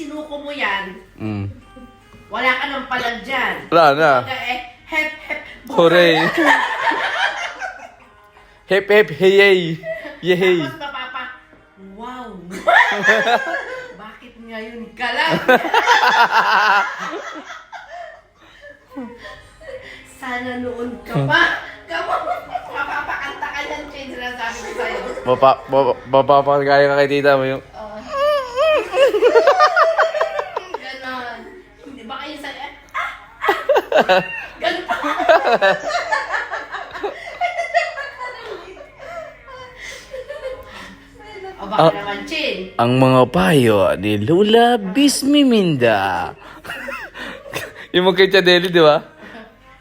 sinuko mo yan, Mm. wala ka nang palag dyan. Wala na. Kaya eh, hep, hep, Hooray! hep hep hey Yehey! Tapos mapapa, wow! Bakit ngayon ka lang? Sana noon ka pa. Kamo, mapapakanta ka yan, change na sabi ko sa'yo. Mapa, mapa, mapapagaya ka kay tita mo yung... Oo. Ganon. Hindi ba kayo sa... Ah! Ganon pa. o baka Ah. naman, Chin. Ang mga payo ni Lula Bismiminda. yung mga kay Chadeli, di ba?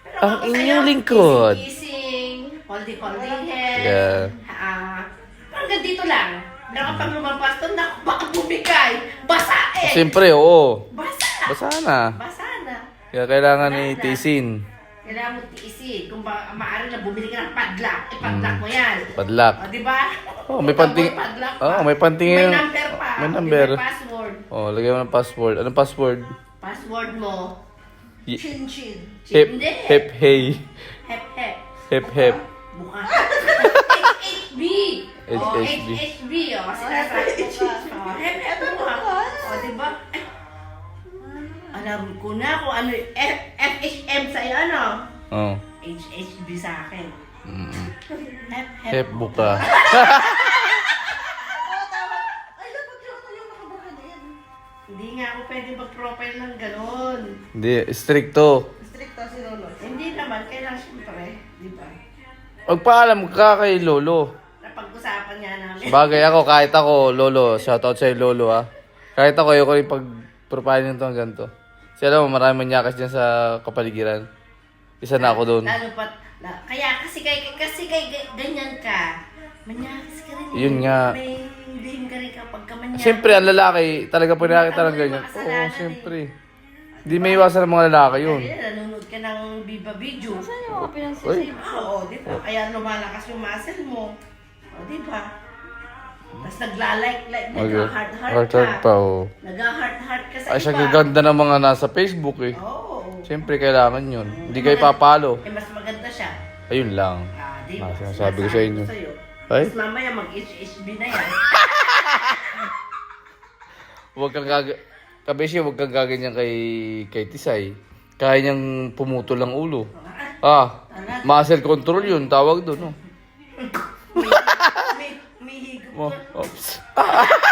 Pero Ang inyong lingkod. Kissing, holding-holding head. Yeah. Ah, parang ganito lang. Pero kapag lumampas to, naku, baka bumigay. Basa eh. Siyempre, oo. Basa. Basa na. Basa. Kaya kailangan ni tisin. Kailangan mo tiisin. Kung ba, maaari na bumili ka ng padlock, eh padlock mo yan. Padlock. O, di ba? Oh, may panting... Padlock pa. Oh, may panting... May number pa. May number. May password. Oh, lagyan mo ng password. Anong password? Password mo. Y- Chin chin. Hip, Hindi. hip, hey. Hep hep. Hip, hip. Buka. HHB. Oh, HHB. HHB. Oh, sinasabi ko pa. Oh, hep hep mo Alam ko na kung ano yung F FHM sa'yo, ano? Oh. HHB sa akin. Mm. Hep hep. Hip buka. Ay, dapat yung yung nakabaka. Hindi nga ako pwede mag-profile ng ganon. Hindi, stricto. Stricto si Lolo. Hindi naman, kailangan siyempre, di ba? Magpaalam ka kay Lolo. Napag-usapan nga namin. Bagay ako, kahit ako, Lolo. Shoutout sa'yo, Lolo, ah. Kahit ako, ayoko rin pag-profile nito ng ganito. Kasi alam mo, marami manyakas dyan sa kapaligiran. Isa na ako doon. Lalo pat, na, kaya kasi kay, kasi kay ga- ganyan ka, manyakis ka rin. eh. Yun nga. May lihim ka rin kapag ka manyakis. Siyempre, ang lalaki, talaga po nakakita ng ganyan. Oo, siyempre. Hindi may iwasan ng mga lalaki yun. Kaya nanonood ka ng Viva Video. Saan yung mga Uy. pinagsisave? Oo, di ba? Kaya lumalakas yung muscle mo. O, di ba? Tapos nagla-like, like, Mag- nag-heart-heart Heart ka. heart pa, oh. Nag-heart-heart ka sa Ay, iba. siya gaganda ng mga nasa Facebook eh. Oo. Siyempre, kailangan yun. Hindi kayo papalo. Eh, mas maganda siya. Ayun lang. Ah, di ba? Ah, sinasabi ko sa inyo. sa'yo. Ay? Tapos mamaya mag-HHB na yan. Huwag kang gag... Kabesyo, huwag kang gaganyan kay, kay Tisay. Kaya niyang pumutol ang ulo. Ah, muscle control yun, tawag doon. Oh. may, may higop Oh, oops.